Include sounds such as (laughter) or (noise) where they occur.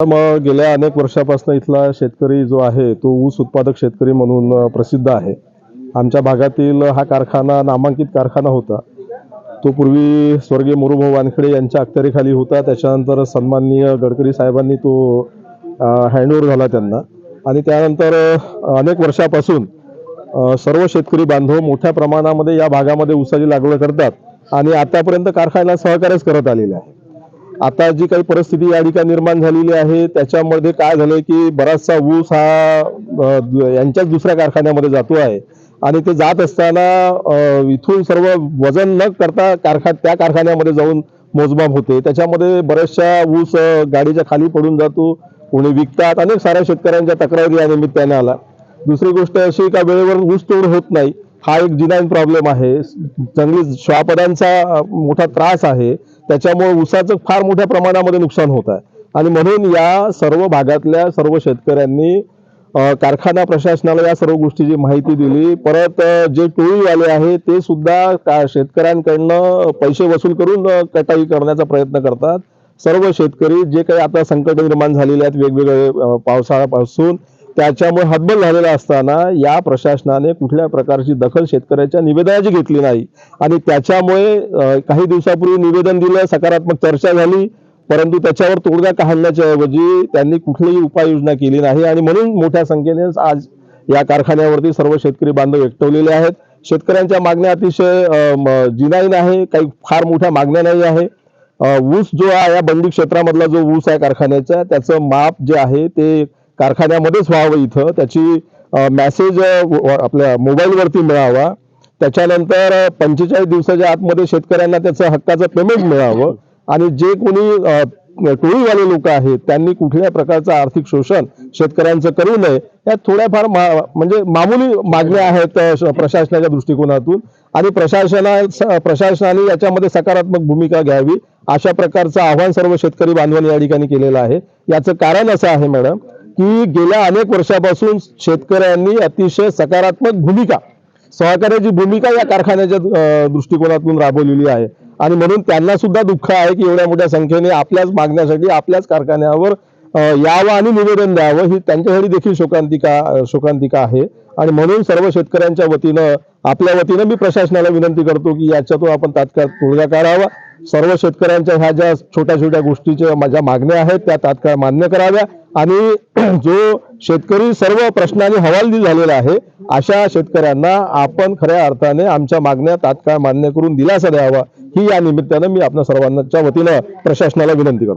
मग गेल्या अनेक वर्षापासून इथला शेतकरी जो आहे तो ऊस उत्पादक शेतकरी म्हणून प्रसिद्ध आहे. आमच्या भागातील हा कारखाना नामांकित कारखाना होता. तो पूर्वी स्वर्गीय मुरुभाऊ वानखेडे यांच्या अखत्यारीखाली होता. त्याच्यानंतर सन्माननीय गडकरी साहेबांनी तो हँडओव्हर झाला त्यांना. आणि त्यानंतर अनेक वर्षापासून सर्व शेतकरी बांधव मोठ्या प्रमाणामध्ये या भागामध्ये ऊसाची लागवड करतात आणि आतापर्यंत कारखान्याला सहकार्यच करत आलेले आहे आता जी काही परिस्थिती या ठिकाणी निर्माण झालेली आहे त्याच्यामध्ये काय झालंय की बराचसा ऊस हा यांच्याच दुसऱ्या कारखान्यामध्ये जातो आहे. आणि ते जात असताना इथून सर्व वजन न करता कारखा त्या कारखान्यामध्ये जाऊन मोजमाप होते. त्याच्यामध्ये बऱ्याचशा ऊस गाडीच्या खाली पडून जातो कोणी विकतात अनेक साऱ्या शेतकऱ्यांच्या तक्रारी या निमित्ताने आला दुसरी गोष्ट अशी का वेळेवर ऊस तोड होत नाही. हा एक जिनाईन प्रॉब्लेम आहे. चांगली श्वापदांचा मोठा त्रास आहे. त्याच्यामुळे ऊसाचं फार मोठ्या प्रमाणामध्ये नुकसान होत आहे. आणि म्हणून या सर्व भागातल्या सर्व शेतकऱ्यांनी कारखाना प्रशासनाला या सर्व गोष्टीची माहिती दिली. परत जे टोळीवाले आहे ते सुद्धा का शेतकऱ्यांकडनं पैसे वसूल करून कटाई करण्याचा प्रयत्न करतात. सर्व शेतकरी जे काही आता संकट निर्माण झालेले आहेत वेगवेगळे पावसाळ्यापासून त्याच्यामुळे हतबल झालेला असताना या प्रशासनाने कुठल्या प्रकारची दखल शेतकऱ्याच्या निवेदनाची घेतली नाही. आणि त्याच्यामुळे काही दिवसापूर्वी निवेदन दिलं सकारात्मक चर्चा झाली परंतु त्याच्यावर तोडगा काढण्याच्या ऐवजी त्यांनी कुठलीही उपाययोजना केली नाही. आणि म्हणून मोठ्या संख्येने आज या कारखान्यावरती सर्व शेतकरी बांधव एकटवलेले आहेत. शेतकऱ्यांच्या मागण्या अतिशय जिनाईन आहे. काही फार मोठ्या मागण्या नाही आहे. ऊस जो आहे या बंदी क्षेत्रामधला जो ऊस आहे कारखान्याचा त्याचं माप जे आहे ते कारखान्यामध्येच व्हावं इथं. त्याची मेसेज आपल्या मोबाईलवरती मिळावा. त्याच्यानंतर पंचेचाळीस दिवसाच्या आतमध्ये शेतकऱ्यांना त्याचं हक्काचं पेमेंट मिळावं. आणि जे कोणी टोळीवाले लोक आहेत त्यांनी कुठल्या प्रकारचं आर्थिक शोषण शेतकऱ्यांचं करू नये या थोड्याफार मा- म्हणजे मामूली मागण्या आहेत प्रशासनाच्या दृष्टिकोनातून. आणि प्रशासना प्रशासनाने याच्यामध्ये सकारात्मक भूमिका घ्यावी अशा प्रकारचं आव्हान सर्व शेतकरी बांधवांनी या ठिकाणी केलेलं आहे. याचं कारण असं आहे मॅडम की गेल्या अनेक वर्षापासून शेतकऱ्यांनी अतिशय सकारात्मक भूमिका सहकार्याची भूमिका या कारखान्याच्या दृष्टिकोनातून राबवलेली आहे. आणि म्हणून त्यांना सुद्धा दुःख आहे की एवढ्या मोठ्या संख्येने आपल्याच मागण्यासाठी आपल्याच कारखान्यावर यावं आणि निवेदन द्यावं ही त्यांच्यासाठी देखील शोकांतिका शोकांतिका आहे. आणि म्हणून सर्व शेतकऱ्यांच्या वतीनं आपल्या वतीनं मी प्रशासनाला विनंती करतो की याच्यातून आपण तात्काळ तोडगा काढावा. सर्व शेतकऱ्यांच्या ह्या ज्या छोट्या छोट्या गोष्टीच्या माझ्या मागण्या आहेत त्या तात्काळ मान्य कराव्या. आणि (clears throat) जो शेतकरी सर्व प्रश्नांनी हवालदिल झालेला आहे अशा शेतकऱ्यांना आपण खऱ्या अर्थाने आमच्या मागण्या तात्काळ मान्य करून दिलासा द्यावा. ही या निमित्तानं मी आपल्या सर्वांच्या वतीनं प्रशासनाला विनंती करतो.